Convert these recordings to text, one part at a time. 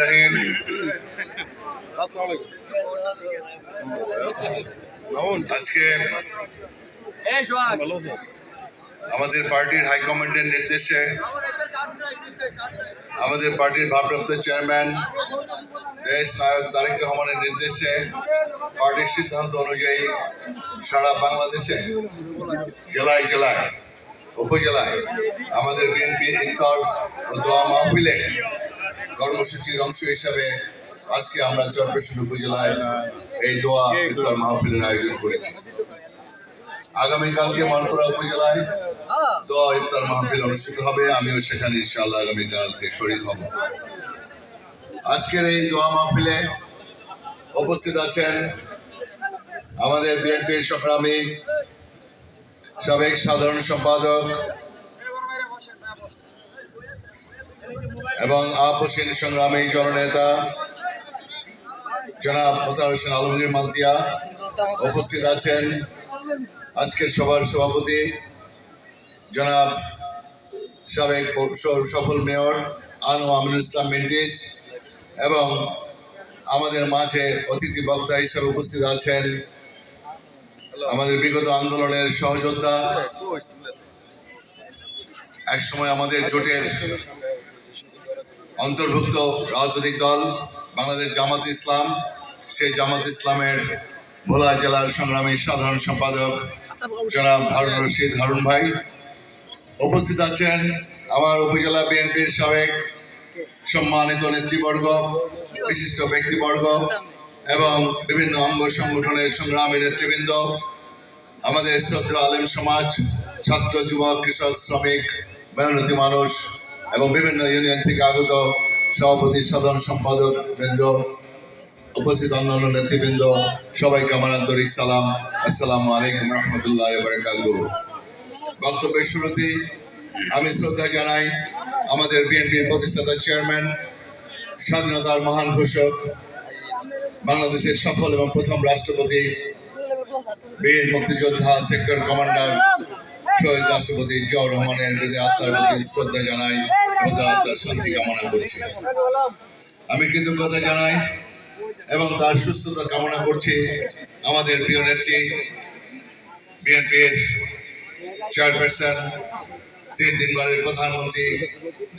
রহিম আজকে আমাদের পার্টির হাইকমান্ডের নির্দেশে আমাদের পার্টির ভারপ্রাপ্ত চেয়ারম্যান দেশ নায়ক তারেক রহমানের নির্দেশে পার্টির সিদ্ধান্ত অনুযায়ী সারা বাংলাদেশে জেলায় জেলায় উপজেলায় আমাদের বিএনপির ইফতার ও দোয়া মাহফিলে কর্মসূচির অংশ হিসাবে আজকে আমরা চরপেশন উপজেলায় এই দোয়া ইফতার মাহফিলের আয়োজন করেছি। আগামীকালকে মালপুরা উপজেলায় দোয়া ইফতার মাহফিল অনুষ্ঠিত হবে, আমিও সেখানে ইনশাআল্লাহ আগামীকালকে শরীর হব। আজকের এই দোয়া মাহফিলে উপস্থিত আছেন আমাদের বিএনপির সংগ্রামী সাবেক সাধারণ সম্পাদক এবং আপসীন সংগ্রামী জননেতা জনাব মোতার হোসেন আলমগীর মালতিয়া উপস্থিত আছেন। আজকের সভার সভাপতি জনাব সাবেক সফল মেয়র আনু আমিনুল ইসলাম মেন্টিস এবং আমাদের মাঝে অতিথি বক্তা হিসেবে উপস্থিত আছেন আমাদের বিগত আন্দোলনের সহযোদ্ধা এক সময় আমাদের জোটের অন্তর্ভুক্ত রাজনৈতিক দল বাংলাদেশ জামাত ইসলাম। সেই জামাত ইসলামের ভোলা জেলার সংগ্রামী সাধারণ সম্পাদক জনাব হারুন রশিদ হারুন ভাই। উপস্থিত আছেন আমার উপজেলা বিএনপির সাবেক সম্মানিত নেতৃবর্গ, বিশিষ্ট ব্যক্তিবর্গ এবং বিভিন্ন অঙ্গ সংগঠনের সংগ্রামী নেতৃবৃন্দ। আমাদের শ্রদ্ধা আলেম সমাজ, ছাত্র, যুবক, কৃষক, শ্রমিক মেহনতি মানুষ এবং বিভিন্ন ইউনিয়ন থেকে আগত সভাপতি, সাধারণ সম্পাদক বৃন্দ, উপস্থিত অন্যান্য নেতৃবৃন্দ, সবাইকে আমার আন্তরিক সালাম। আসসালামু আলাইকুম রহমতুল্লাহ বারকাত বক্তব্যের শুরুতে আমি শ্রদ্ধা জানাই আমাদের বিএনপির প্রতিষ্ঠাতা চেয়ারম্যান, স্বাধীনতার মহান ঘোষক, বাংলাদেশের সফল এবং প্রথম রাষ্ট্রপতি বীর মুক্তিযোদ্ধা, সেক্টর কমান্ডার, শহীদ রাষ্ট্রপতি জিয়াউর রহমানের হৃদয় আত্মার প্রতি শ্রদ্ধা জানাই এবং তার আত্মার শান্তি কামনা করছি। আমি কৃতজ্ঞতা জানাই এবং তার সুস্থতা কামনা করছি আমাদের প্রিয় নেত্রী, বিএনপির চেয়ারপারসন, তিন তিনবারের প্রধানমন্ত্রী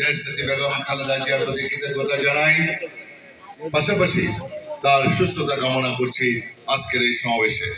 দেশ নেত্রী বেগম খালেদা জিয়ার প্রতি কৃতজ্ঞতা জানাই। পাশাপাশি তার সুস্থতা কামনা করছি আজকের এই সমাবেশে।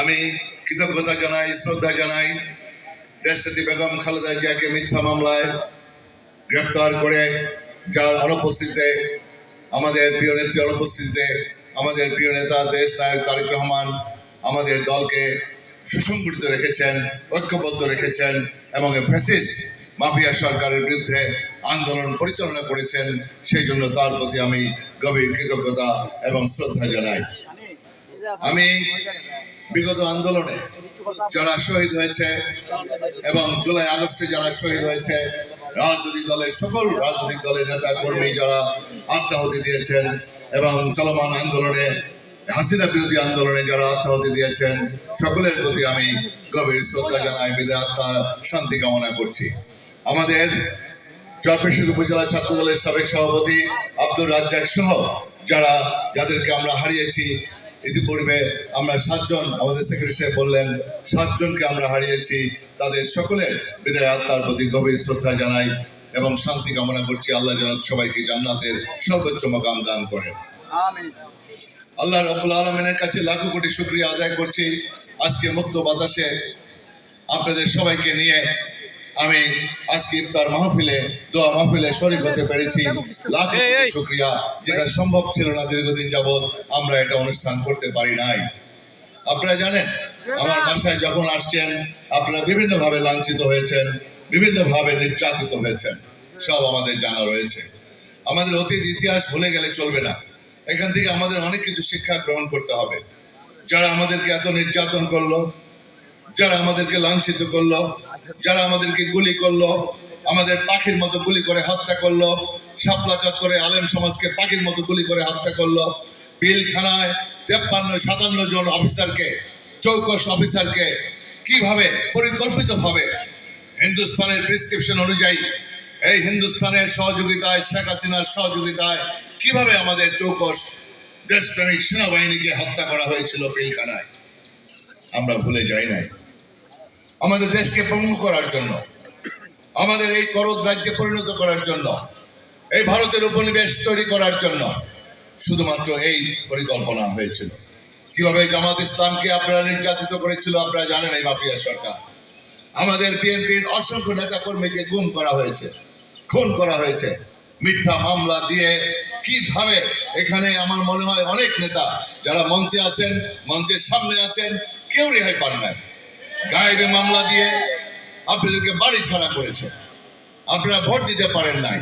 আমি কৃতজ্ঞতা জানাই, শ্রদ্ধা জানাই। দেশনেত্রী বেগম খালেদা জিয়াকে মিথ্যা মামলায় গ্রেপ্তার করে যার অনুপস্থিতিতে আমাদের প্রিয় নেত্রী অনুপস্থিতিতে আমাদের প্রিয় নেতা দেশ নায়ক তারেক রহমান আমাদের দলকে সুসংগঠিত রেখেছেন, ঐক্যবদ্ধ রেখেছেন এবং ফ্যাসিস্ট মাফিয়া সরকারের বিরুদ্ধে আন্দোলন পরিচালনা করেছেন, সেই জন্য তার প্রতি আমি গভীর কৃতজ্ঞতা এবং শ্রদ্ধা জানাই। আমি বিগত আন্দোলনে যারা শহীদ হয়েছে এবং জুলাই আগস্টে যারা শহীদ হয়েছে, রাজনৈতিক দলের সকল রাজনৈতিক দলের নেতা কর্মী যারা আত্মাহুতি দিয়েছেন এবং চলমান আন্দোলনে, হাসিনা বিরোধী আন্দোলনে যারা আত্মাহুতি দিয়েছেন, সকলের প্রতি আমি গভীর শ্রদ্ধা জানাই, বিদায়, আত্মা, শান্তি কামনা করছি। আমাদের চরপেশ্বর উপজেলা ছাত্র দলের সাবেক সভাপতি আব্দুর রাজ্জাক সহ যারা, যাদেরকে আমরা হারিয়েছি ইতিপূর্বে আমরা সাতজন আমাদের সেক্রেটারি সাহেব বললেন সাতজনকে আমরা হারিয়েছি। তাদের সকলের বিদায় আত্মার প্রতি গভীর শ্রদ্ধা জানাই এবং শান্তি কামনা করছি। আল্লাহ যেন সবাইকে জান্নাতের সর্বোচ্চ মকাম দান করেন। আল্লাহ রব্বুল আলমিনের কাছে লাখো কোটি শুক্রিয়া আদায় করছি। আজকে মুক্ত বাতাসে আপনাদের সবাইকে নিয়ে আমি আজকে ইফতার মাহফিলে দোয়া মাহফিলে শরীর হতে পেরেছি। লাখ শুক্রিয়া। যেটা সম্ভব ছিল না দীর্ঘদিন যাবৎ আমরা এটা অনুষ্ঠান করতে পারি নাই। আপনারা জানেন আমার বাসায় যখন আসছেন আপনারা বিভিন্ন ভাবে লাঞ্ছিত হয়েছেন বিভিন্ন ভাবে নির্যাতিত হয়েছেন। সব আমাদের জানা রয়েছে। আমাদের অতীত ইতিহাস ভুলে গেলে চলবে না। এখান থেকে আমাদের অনেক কিছু শিক্ষা গ্রহণ করতে হবে। যারা আমাদেরকে এত নির্যাতন করল যারা আমাদেরকে লাঞ্ছিত করল যারা আমাদেরকে গুলি করল, আমাদের পাখির মতো গুলি করে হত্যা করল, শাপলা চত্বরে আলেম সমাজকে পাখির মতো গুলি করে হত্যা করল পিলখানায় তেপ্পান্ন, সাতান্ন জন অফিসারকে, চৌকস অফিসারকে কীভাবে পরিকল্পিতভাবে হিন্দুস্তানের প্রেসক্রিপশন অনুযায়ী এই হিন্দুস্তানের সহযোগিতায়, শেখ হাসিনার সহযোগিতায় কীভাবে আমাদের চৌকস দেশপ্রেমিক সেনাবাহিনীকে হত্যা করা হয়েছিল পিলখানায় আমরা ভুলে যাই নাই। আমাদের দেশকে পঙ্গু করার জন্য, আমাদের এই করদ রাজ্যে পরিণত করার জন্য, এই ভারতের উপনিবেশ তৈরি করার জন্য শুধুমাত্র এই পরিকল্পনা হয়েছিল। কীভাবে জামাত ইসলামকে আপনারা নির্যাতিত করেছিল আপনারা জানেন এই মাফিয়া সরকার। আমাদের বিএনপির অসংখ্য নেতা কর্মীকে গুম করা হয়েছে, খুন করা হয়েছে, মিথ্যা মামলা দিয়ে কীভাবে এখানে আমার মনে হয় অনেক নেতা যারা মঞ্চে আছেন, মঞ্চের সামনে আছেন, কেউ রেহাই পান নাই। গায়েবে মামলা দিয়ে আপনাদেরকে বাড়ি ছাড়া করেছে। আপনারা ভোট দিতে পারেন নাই।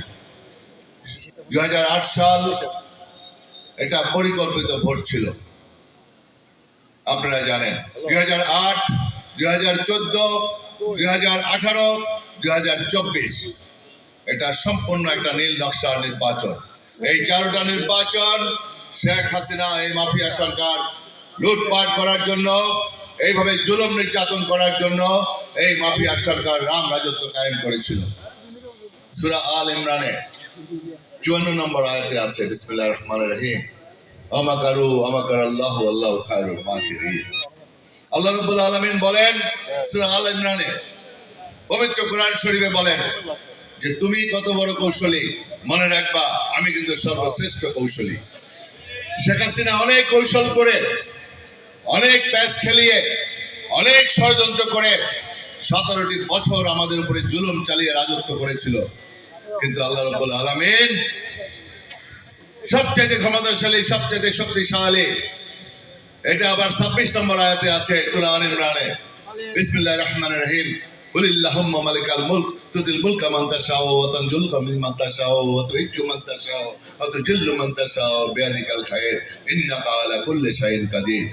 দুই সাল এটা পরিকল্পিত ভোট ছিল। আপনারা জানেন, দুই হাজার আট, দুই হাজার চোদ্দ, দুই হাজার আঠারো, দুই হাজার চব্বিশ। এটা সম্পূর্ণ একটা নীল নকশার নির্বাচন। এই চারোটা নির্বাচন শেখ হাসিনা, এই মাফিয়া সরকার লুটপাট করার জন্য এইভাবে জুলুম নির্যাতন করার জন্য এই মাফিয়া সরকার রাম রাজত্ব কায়েম করেছিল। সুরা আল ইমরানে চুয়ান্ন নম্বর আয়াতে আছে, বিসমিল্লাহ রহমান রহিম। আমাকারু আমাকার আল্লাহ আল্লাহ খায়রুল আল্লাহ বলেন, সূরা আল ইমরানে পবিত্র কোরআন শরীফে বলেন যে, তুমি কত বড় কৌশলী, মনে রাখবা, আমি কিন্তু সর্বশ্রেষ্ঠ কৌশলী। শেখ হাসিনা অনেক কৌশল করে অনেক প্যাচ খেলিয়ে অনেক ষড়যন্ত্র করে সতেরোটি বছর আমাদের উপরে জুলুম চালিয়ে রাজত্ব করেছিল কিন্তু আল্লাহ রব্বুল আলামিন সবচেয়ে ক্ষমতাশালী সবচেয়ে শক্তিশালী এটা আবার ছাব্বিশ নম্বর আয়াতে আছে সূরা আল ইমরানে বিসমিল্লাহির রহমানির রহিম قل اللهم مالك الملك تؤتي الملك من تشاء وتنزل الملك ممن تشاء وتعز من تشاء وتذل من تشاء بيدك الخير انك على كل شيء قدير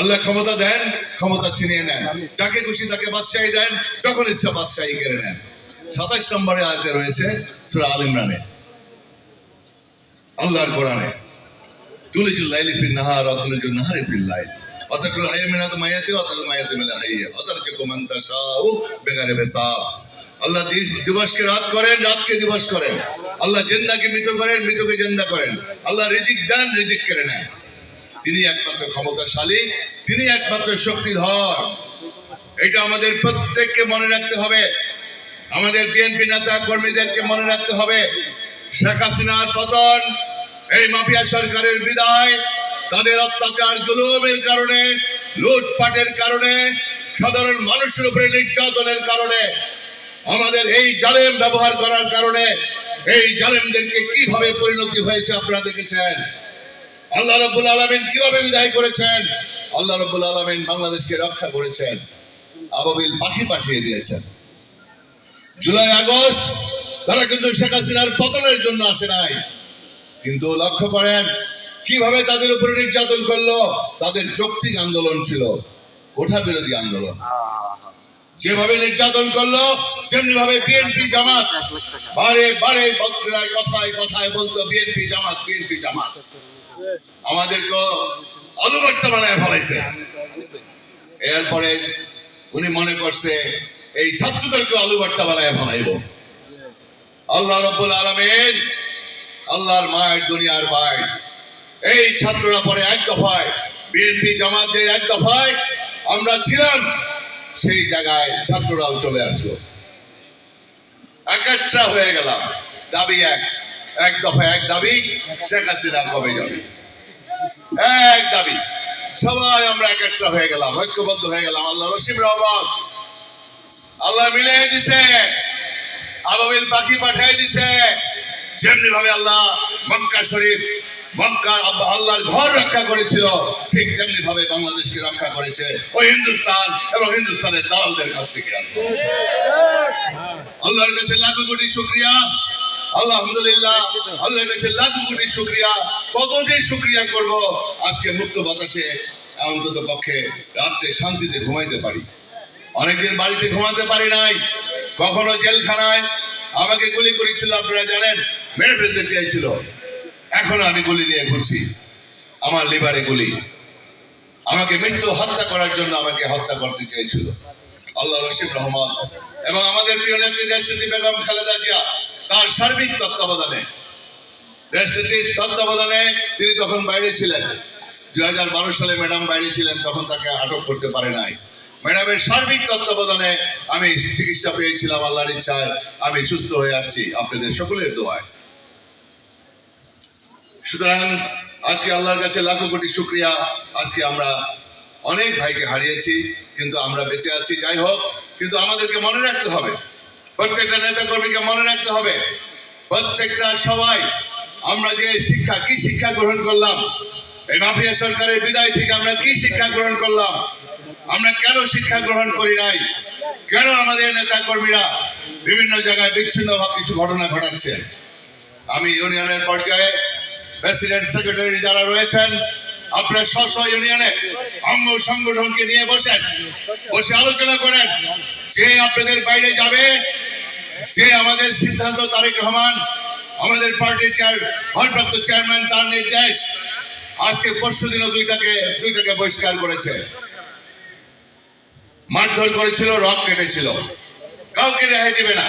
আল্লাহ ক্ষমতা দেন, ক্ষমতা ছিনিয়ে নেন। যাকে খুশি তাকে বাদশাহী দেন, যখন ইচ্ছা বাদশাহী কেড়ে নেন। সাতাইশ নম্বরে আয়াতে রয়েছে সূরা আল ইমরানে আল্লাহর কোরআনে, তুলিজুল লাইলি নাহার ওয়া তুলিজুল নাহারি লাইল। অতকুল হাইয়া মিনাত মায়াতি তুল মায়াতি মিনা হাইয়া। অতরজুকু মান তাশাউ বেগারে হিসাব আল্লাহ দিবসকে রাত করেন, রাতকে দিবস করেন। আল্লাহ জিন্দাকে মৃত করেন, মৃতকে জিন্দা করেন। আল্লাহ রিজিক দেন, রিজিক কেড়ে নেন। তিনি একমাত্র ক্ষমতাশালী, তিনি একমাত্র শক্তিধর। এটা আমাদের প্রত্যেককে মনে রাখতে হবে। আমাদের বিএনপি নেতা কর্মীদেরকে মনে রাখতে হবে। শেখ হাসিনার পতন, এই মাফিয়া সরকারের বিদায়, তাদের অত্যাচার জুলুমের কারণে, লুটপাটের কারণে, সাধারণ মানুষের উপরে নির্যাতনের কারণে, আমাদের এই জালেম ব্যবহার করার কারণে, এই জালেমদেরকে কীভাবে পরিণতি হয়েছে আপনারা দেখেছেন? আল্লাহ রব্বুল আলমিন কীভাবে বিদায় করেছেন? আল্লাহ রব্বুল আলমিন বাংলাদেশকে রক্ষা করেছেন। আবাবিল পাখি পাঠিয়ে দিয়েছেন। জুলাই, আগস্ট, তারা কিন্তু শেখ হাসিনার পতনের জন্য আসে নাই। কিন্তু লক্ষ্য করেন, কীভাবে তাদের উপরে নির্যাতন করল? তাদের যৌক্তিক আন্দোলন ছিল কোঠা বিরোধী আন্দোলন। যেভাবে নির্যাতন করল যেমনি ভাবে বিএনপি জামাত, বারে বারে কথায় কথায় বলতো, বিএনপি জামাত বিএনপি জামাত। আমাদেরকে অনুবর্ত বানায় ফেলাইছে। এরপরে উনি মনে করছে, এই ছাত্রদেরকে আলুবার্তা বানায় ফেলাইব। আল্লাহ রব্বুল আলমিন আল্লাহর মায়ের দুনিয়ার মায়ের এই ছাত্ররা পরে এক দফায়, বিএনপি জামাত এক দফায় আমরা ছিলাম, সেই জায়গায় ছাত্ররাও চলে আসলো। একাত্রা হয়ে গেলাম, দাবি এক। এক দফা এক দাবি, শেখ হাসিনা কবে যাবে এক দাবি। সবাই আমরা এক একটা হয়ে গেলাম, ঐক্যবদ্ধ হয়ে গেলাম। আল্লাহ রসিম রহমান। আল্লাহ মিলে দিছে। আবাবিল পাখি পাঠিয়ে দিছে। যেমনি ভাবে আল্লাহ মক্কা শরীফ আব্বা আল্লাহর ঘর রক্ষা করেছিল, ঠিক তেমনি ভাবে বাংলাদেশকে রক্ষা করেছে ওই হিন্দুস্তান এবং হিন্দুস্তানের দালালদের কাছ থেকে আল্লাহর কাছে লাখো কোটি শুক্রিয়া। আলহামদুলিল্লাহ। আল্লাহর কাছে লাখো কোটি শুক্রিয়া। কত যে শুক্রিয়া করব আজকে মুক্ত বাতাসে অন্তত পক্ষে রাত্রে শান্তিতে ঘুমাইতে পারি। অনেকদিন বাড়িতে ঘুমাতে পারি নাই কখনো জেলখানায়। আমাকে গুলি করেছিল আপনারা জানেন? মেরে ফেলতে চেয়েছিল। এখন আমি গুলি নিয়ে ঘুরছি। আমার লিভারে গুলি। আমাকে মৃত্যু হত্যা করার জন্য আমাকে হত্যা করতে চেয়েছিল। আল্লাহ রশিদ রহমান। এবং আমাদের প্রিয় নেত্রী দেশনেত্রী বেগম খালেদা জিয়া তার সার্বিক তত্ত্বাবধানে দেশনেত্রীর তত্ত্বাবধানে তিনি তখন বাইরে ছিলেন। দুই হাজার বারো সালে ম্যাডাম বাইরে ছিলেন, তখন তাকে আটক করতে পারে নাই। ম্যাডামের সার্বিক তত্ত্বাবধানে আমি চিকিৎসা পেয়েছিলাম, আল্লাহর ইচ্ছায়। আমি সুস্থ হয়ে আসছি, আপনাদের সকলের দোয়ায়। সুতরাং আজকে আল্লাহর কাছে লাখো কোটি শুক্রিয়া। আজকে আমরা অনেক ভাইকে হারিয়েছি, কিন্তু আমরা বেঁচে আছি, যাই হোক। কিন্তু আমাদেরকে মনে রাখতে হবে প্রত্যেকটা নেতা কর্মীকে মনে রাখতে হবে, প্রত্যেকটা সবাই আমরা যে শিক্ষা, কি শিক্ষা গ্রহণ করলাম, এই মাফিয়া সরকারের বিদায় থেকে আমরা কি শিক্ষা গ্রহণ করলাম, আমরা কেন শিক্ষা গ্রহণ করি নাই, কেন আমাদের নেতা কর্মীরা বিভিন্ন জায়গায় বিচ্ছিন্ন কিছু ঘটনা ঘটাচ্ছে। আমি ইউনিয়নের পর্যায়ে প্রেসিডেন্ট সেক্রেটারি যারা রয়েছেন, আপনার স্ব ইউনিয়নে অঙ্গ সংগঠনকে নিয়ে বসেন, বসে আলোচনা করেন যে আপনাদের বাইরে যাবে যে আমাদের সিদ্ধান্ত তারেক রহমান, আমাদের পার্টির চেয়ার ভারপ্রাপ্ত চেয়ারম্যান তার নির্দেশ, আজকে পরশু দিনও দুইটাকে দুইটাকে বহিষ্কার করেছে। মারধর করেছিল রক কেটেছিল। কাউকে রেহাই দিবে না।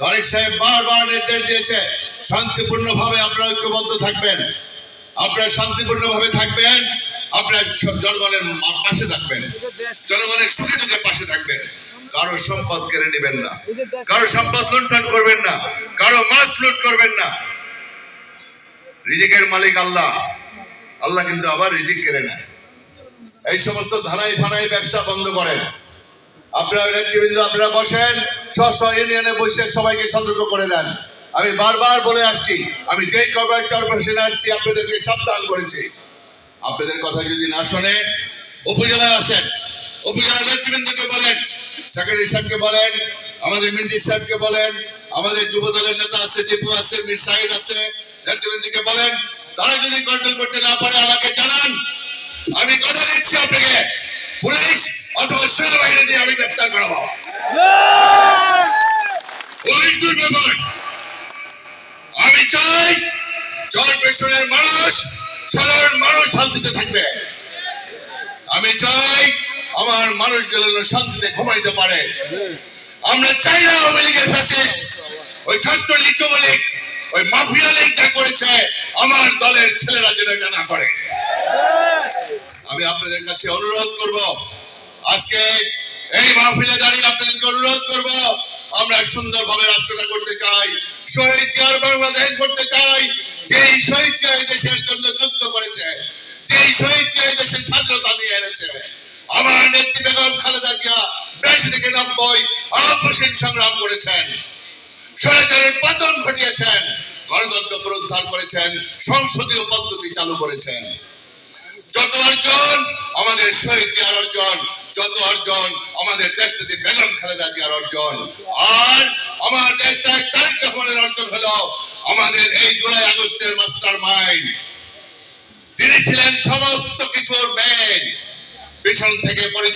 তারেক সাহেব বারবার নির্দেশ দিয়েছে শান্তিপূর্ণ ভাবে আপনারা ঐক্যবদ্ধ থাকবেন। আপনারা শান্তিপূর্ণ ভাবে থাকবেন, আপনার জনগণের পাশে থাকবেন। জনগণের সুখে দুঃখে পাশে থাকবেন। কারও সম্পদ কেড়ে নেবেন না। কারও সম্পদ লুণ্ঠন করবেন না। কারও মাছ লুট করবেন না। রিজিকের মালিক আল্লাহ। আল্লাহ কিন্তু আবার রিজিক কেড়ে নেয়। এই সমস্ত ধানাই ফানাই ব্যবসা বন্ধ করেন। আপনারা নেতৃবৃন্দ আপনারা বসেন। স্ব স্ব ইউনিয়নে বসে সবাইকে সতর্ক করে দেন। আমি বারবার বলে আসছি আমি যেই কভার চরপাশে আসছি আপনাদেরকে সাবধান করেছি। আপনাদের কথা যদি না শোনে উপজেলায় আসেন। উপজেলা নেতৃবৃন্দকে বলেন সেক্রেটারি সাহেবকে বলেন, আমাদের মিন্টি সাহেবকে বলেন, আমাদের যুব দলের নেতা আছে দীপু আছে, মীর সাহিদ আছে, নেতৃবৃন্দকে বলেন, তারা যদি কন্ট্রোল করতে না পারে আমাকে জানান। আমি কথা দিচ্ছি আপনাকে। পুলিশ অথবা সেনাবাহিনী দিয়ে আমি গ্রেপ্তার করাবো আমি চাই চরপেশনের মানুষ, সাধারণ মানুষ শান্তিতে থাকবে আমি চাই আমার যেন শান্তিতে ঘুমাইতে পারে। আমরা চাই না আওয়ামী লীগের ফ্যাসিস্ট ওই ছাত্রলীগ, যুবলীগ, ওই মাফিয়া লীগ যা করেছে, আমার দলের ছেলেরা যেন এটা না করে। আমি আপনাদের কাছে অনুরোধ করব, আজকে এই মাহফিলে দাঁড়িয়ে আপনাদেরকে অনুরোধ করব, আমরা সুন্দরভাবে রাষ্ট্রটা করতে চাই, শহীদ জিয়ার বাংলাদেশ করতে চাই, যেই শহীদ এই দেশের জন্য যুদ্ধ করেছে, যেই শহীদ এই দেশের স্বাধীনতা নিয়ে এনেছে। আমার নেত্রী বেগম খালেদা জিয়া দেশ থেকে নব্বই অপসীন সংগ্রাম করেছেন। স্বৈরাচারের পতন ঘটিয়েছেন। গণতন্ত্র পুনরুদ্ধার করেছেন। সংসদীয় পদ্ধতি চালু করেছেন। যত অর্জন আমাদের শহীদ জিয়ার অর্জন, যত অর্জন আমাদের দেশটাতে বেগম খালেদা জিয়ার অর্জন। আর আমার দেশটায় তারিক রহমানের অর্জন হলো আমাদের এই জুলাই আগস্টের মাস্টার মাইন্ড তিনি ছিলেন সমস্ত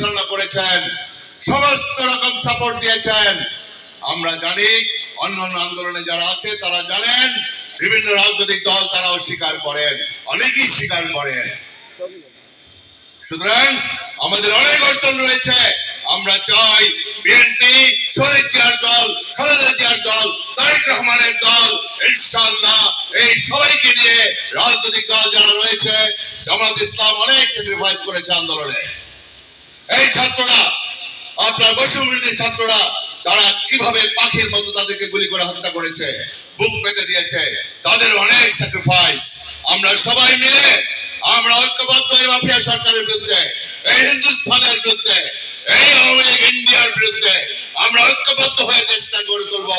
পরিচালনা করেছেন, সমস্ত রকম সাপোর্ট দিয়েছেন। আমরা জানি, অন্য অন্য আন্দোলনে যারা আছে, তারা জানেন, বিভিন্ন রাজনৈতিক দল তারাও স্বীকার করেন, অনেকেই স্বীকার করেন। সুতরাং, আমাদের অনেক অর্জন রয়েছে। আমরা চাই বিএনপি শহীদ জিয়ার দল, খালেদা জিয়ার দল, তারেক রহমানের দল, ইনশাআল্লাহ এই সবাইকে নিয়ে রাজনৈতিক দল যারা রয়েছে, জামাত ইসলাম অনেক স্যাক্রিফাইস করেছে আন্দোলনে। এই ছাত্ররা, আপনার বৈষম্যবিরোধী ছাত্ররা, তারা কীভাবে পাখির মতো তাদেরকে গুলি করে হত্যা করেছে, বুক পেতে দিয়েছে, তাদের অনেক স্যাক্রিফাইস আমরা সবাই মিলে, আমরা ঐক্যবদ্ধ এই মাফিয়া সরকারের বিরুদ্ধে, এই হিন্দুস্তানের বিরুদ্ধে, এই আওয়ামী লীগ, ইন্ডিয়ার বিরুদ্ধে আমরা ঐক্যবদ্ধ হয়ে দেশটা গড়ে তুলবো,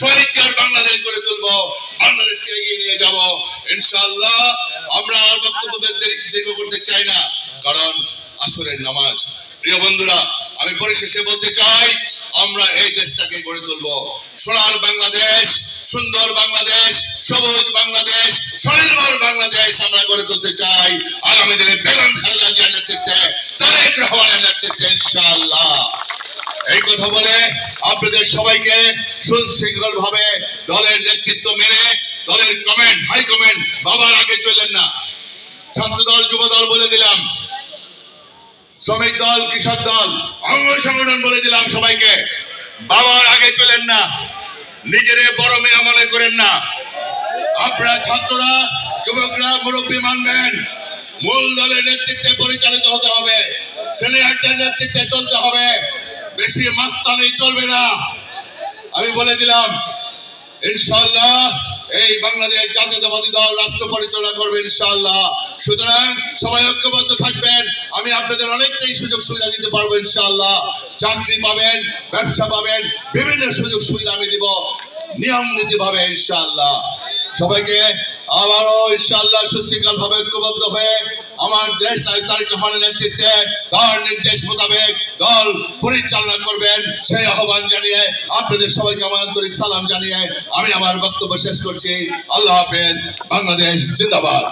শহীদ বাংলাদেশ গড়ে তুলবো, বাংলাদেশকে এগিয়ে নিয়ে যাব। ইনশাআল্লাহ, আমরা আর বক্তব্য দীর্ঘ করতে চাই না, কারণ আসরের নামাজ বন্ধুরা, আমি পরিশেষে বলতে চাই, আমরা এই দেশটাকে গড়ে তুলবো। সোনার বাংলাদেশ, সুন্দর বাংলাদেশ, সবুজ বাংলাদেশ, স্বনির্ভর বাংলাদেশ আমরা গড়ে তুলতে চাই। আগামী দিনে বেগম খালেদা জিয়ার নেতৃত্বে, তারেক রহমানের নেতৃত্বে ইনশাআল্লাহ। এই কথা বলে আপনাদের সবাইকে সুশৃঙ্খল ভাবে দলের নেতৃত্ব মেনে, দলের কমেন্ট, হাই কমেন্ট বাবার আগে চলেন না। ছাত্র দল যুব দল বলে দিলাম। শ্রমিক দল, কৃষক দল, অঙ্গ সংগঠন বলে দিলাম সবাইকে। বাবার আগে চলেন না, নিজেরে বড় মেয়ে মনে করেন না। আপনারা ছাত্ররা, যুবকরা, মুরব্বী মানবেন, মূল দলের নেতৃত্বে পরিচালিত হতে হবে সিনিয়রদের নেতৃত্বে চলতে হবে। বেশি মাস্তানি চলবে না। আমি বলে দিলাম, ইনশাআল্লাহ এই বাংলাদেশ জাতীয়তাবাদী দল রাষ্ট্র পরিচালনা করবে ইনশাআল্লাহ। সুতরাং সবাই ঐক্যবদ্ধ থাকবেন। আমি আপনাদের অনেকটাই সুযোগ সুবিধা দিতে পারব ইনশাআল্লাহ। চাকরি পাবেন, ব্যবসা পাবেন, বিভিন্ন সুযোগ সুবিধা আমি দিব, নিয়ম নীতি ভাবে ইনশাআল্লাহ। সবাইকে আবারও ইনশাআল্লাহ সুশৃঙ্খল ভাবে ঐক্যবদ্ধ হয়ে আমার দেশ তারিখ রহমানের নেতৃত্বে দল নির্দেশ মোতাবেক দল পরিচালনা করবেন। সেই আহ্বান জানিয়ে আপনাদের সবাইকে আমার আন্তরিক সালাম জানিয়ে আমি আমার বক্তব্য শেষ করছি। আল্লাহ হাফেজ। বাংলাদেশ জিন্দাবাদ।